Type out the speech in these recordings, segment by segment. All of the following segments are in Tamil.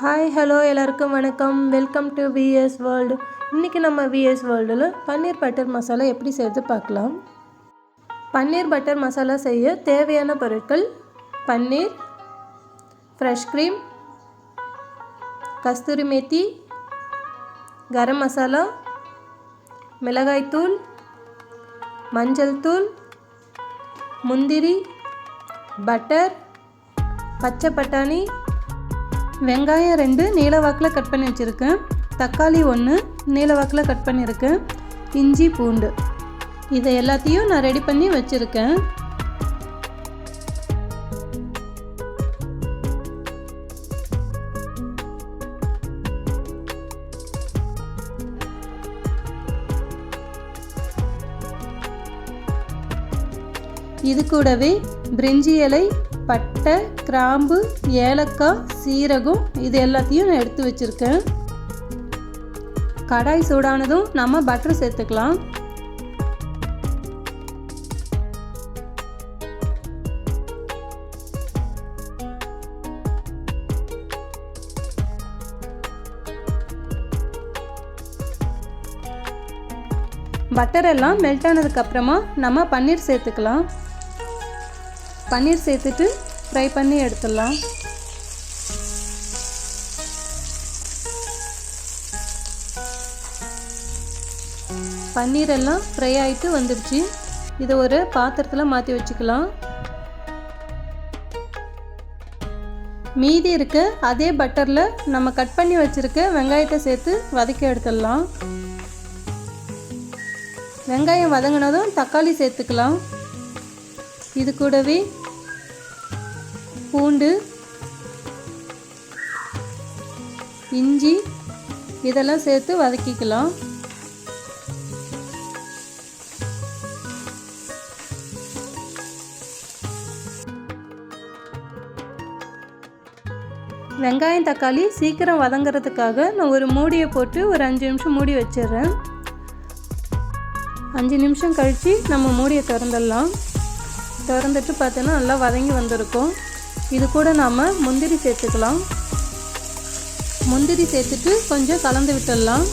ஹாய் ஹலோ எல்லாருக்கும் வணக்கம். வெல்கம் டு விஎஸ் வேர்ல்டு இன்றைக்கி நம்ம விஎஸ் வேர்ல்டில் பன்னீர் பட்டர் மசாலா எப்படி செய்து பார்க்கலாம். பன்னீர் பட்டர் மசாலா செய்ய தேவையான பொருட்கள் பன்னீர் ஃப்ரெஷ் க்ரீம் கஸ்தூரி மேத்தி கரம் மசாலா மிளகாய்த்தூள் மஞ்சள் தூள் முந்திரி பட்டர் பச்சை பட்டாணி வெங்காயம் ரெண்டு நீல வாக்கில் கட் பண்ணி வச்சுருக்கேன் தக்காளி ஒன்று நீல வாக்கில் கட் பண்ணியிருக்கேன் இஞ்சி பூண்டு. இதை எல்லாத்தையும் நான் ரெடி பண்ணி வச்சுருக்கேன். இது கூடவே பிரிஞ்சி இலை பட்டை கிராம்பு ஏலக்காய் சீரகம் இது எல்லாத்தையும் நான் எடுத்து வச்சுருக்கேன். கடாய் சூடானதும் நம்ம பட்டர் சேர்த்துக்கலாம். பட்டர் எல்லாம் மெல்ட் ஆனதுக்கப்புறமா நம்ம பன்னீர் சேர்த்துக்கலாம். பன்னீர் சேர்த்துட்டு ஃப்ரை பண்ணி எடுத்துடலாம். பன்னீர் எல்லாம் ஃப்ரை ஆகிட்டு வந்துடுச்சு. இதை ஒரு பாத்திரத்தில் மாற்றி வச்சுக்கலாம். மீதி இருக்க அதே பட்டரில் நம்ம கட் பண்ணி வச்சுருக்க வெங்காயத்தை சேர்த்து வதக்கி எடுத்துடலாம். வெங்காயம் வதங்கினதும் தக்காளி சேர்த்துக்கலாம். இது கூடவே பூண்டு இஞ்சி இதெல்லாம் சேர்த்து வதக்கிக்கலாம். வெங்காயம் தக்காளி சீக்கிரம் வதங்கிறதுக்காக நான் ஒரு மூடியை போட்டு ஒரு அஞ்சு நிமிஷம் மூடி வச்சிடுறேன். அஞ்சு நிமிஷம் கழித்து நம்ம மூடியை திறந்துடலாம். திறந்துட்டு பார்த்தோன்னா நல்லா வதங்கி வந்திருக்கும். இது கூட நாம் முந்திரி சேர்த்துக்கலாம். முந்திரி சேர்த்துட்டு கொஞ்சம் கலந்து விட்டுடலாம்.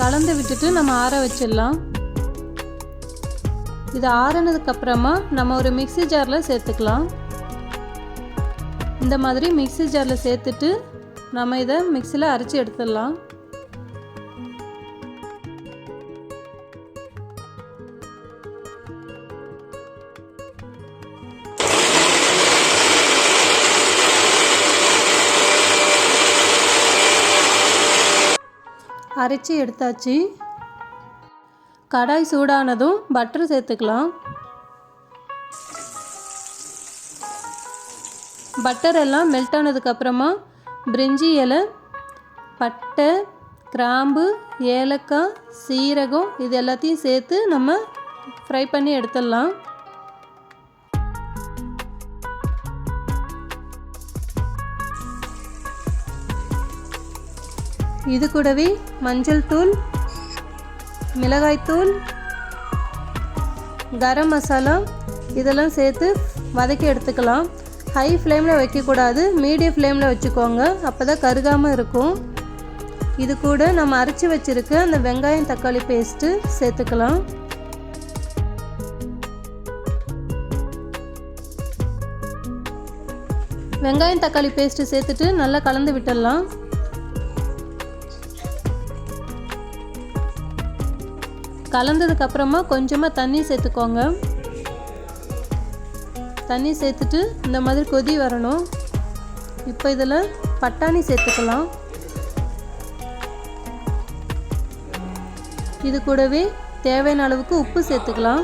கலந்து விட்டுட்டு நம்ம ஆற வச்சிடலாம். இது ஆறினதுக்கப்புறமா நம்ம ஒரு மிக்சி ஜாரில் சேர்த்துக்கலாம். இந்த மாதிரி மிக்சி ஜாரில் சேர்த்துட்டு நம்ம இதை மிக்சியில் அரைச்சி எடுத்துடலாம். அரைச்சி எடுத்தாச்சு. கடாய் சூடானதும் பட்டர் சேர்த்துக்கலாம். பட்டர் எல்லாம் மெல்ட் ஆனதுக்கப்புறமா பிரிஞ்சி இலை பட்டை கிராம்பு ஏலக்காய் சீரகம் இது எல்லாத்தையும் சேர்த்து நம்ம ஃப்ரை பண்ணி எடுத்துடலாம். இது கூடவே மஞ்சள் தூள் மிளகாய்த்தூள் கரம் மசாலா இதெல்லாம் சேர்த்து வதக்கி எடுத்துக்கலாம். ஹை ஃப்ளேமில் வைக்கக்கூடாது. மீடியம் ஃப்ளேமில் வச்சுக்கோங்க. அப்போ தான் கருகாமல் இருக்கும். இது கூட நம்ம அரைச்சி வச்சுருக்க அந்த வெங்காயம் தக்காளி பேஸ்ட்டு சேர்த்துக்கலாம். வெங்காயம் தக்காளி பேஸ்ட்டு சேர்த்துட்டு நல்லா கலந்து விட்டுடலாம். கலந்ததுக்கப்புறமா கொஞ்சமாக தண்ணி சேர்த்துக்கோங்க. தண்ணி சேர்த்துட்டு இந்த மாதிரி கொதி வரணும். இப்போ இதில் பட்டாணி சேர்த்துக்கலாம். இது கூடவே தேவையான அளவுக்கு உப்பு சேர்த்துக்கலாம்.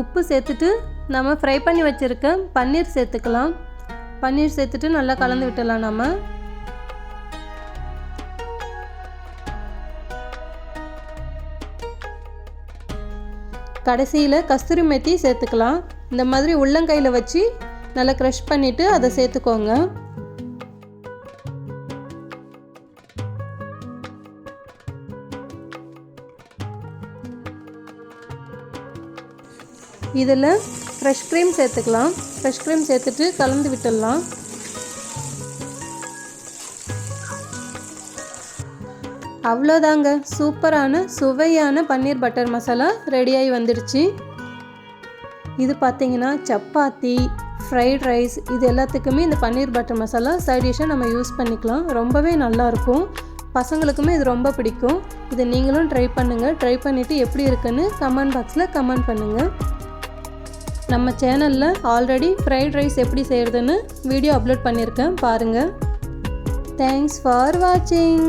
உப்பு சேர்த்துட்டு நம்ம ஃப்ரை பண்ணி வச்சுருக்க பன்னீர் சேர்த்துக்கலாம். பன்னீர் சேர்த்துட்டு நல்லா கலந்து விட்டுடலாம் நம்ம. கடைசியில் கஸ்தூரி மெத்தி சேர்த்துக்கலாம். இந்த மாதிரி உள்ளங்கையில் வச்சு நல்லா க்ரஷ் பண்ணிவிட்டு அதை சேர்த்துக்கோங்க. இதில் ஃப்ரெஷ் க்ரீம் சேர்த்துக்கலாம். ஃப்ரெஷ் க்ரீம் சேர்த்துட்டு கலந்து விட்டுடலாம். அவ்வளோதாங்க. சூப்பரான சுவையான பன்னீர் பட்டர் மசாலா ரெடியாகி வந்துடுச்சு. இது பார்த்தீங்கன்னா சப்பாத்தி ஃப்ரைட் ரைஸ் இது எல்லாத்துக்குமே இந்த பன்னீர் பட்டர் மசாலா சைட் டிஷ்ஷாக நம்ம யூஸ் பண்ணிக்கலாம். ரொம்பவே நல்லாயிருக்கும். பசங்களுக்குமே இது ரொம்ப பிடிக்கும். இதை நீங்களும் ட்ரை பண்ணுங்கள் ட்ரை பண்ணிவிட்டு எப்படி இருக்குன்னு கமெண்ட் பாக்ஸில் கமெண்ட் பண்ணுங்கள் நம்ம சேனலில் ஆல்ரெடி ஃப்ரைட் ரைஸ் எப்படி செய்கிறதுன்னு வீடியோ அப்லோட் பண்ணியிருக்கேன். பாருங்கள் தேங்க்ஸ் ஃபார் வாட்சிங்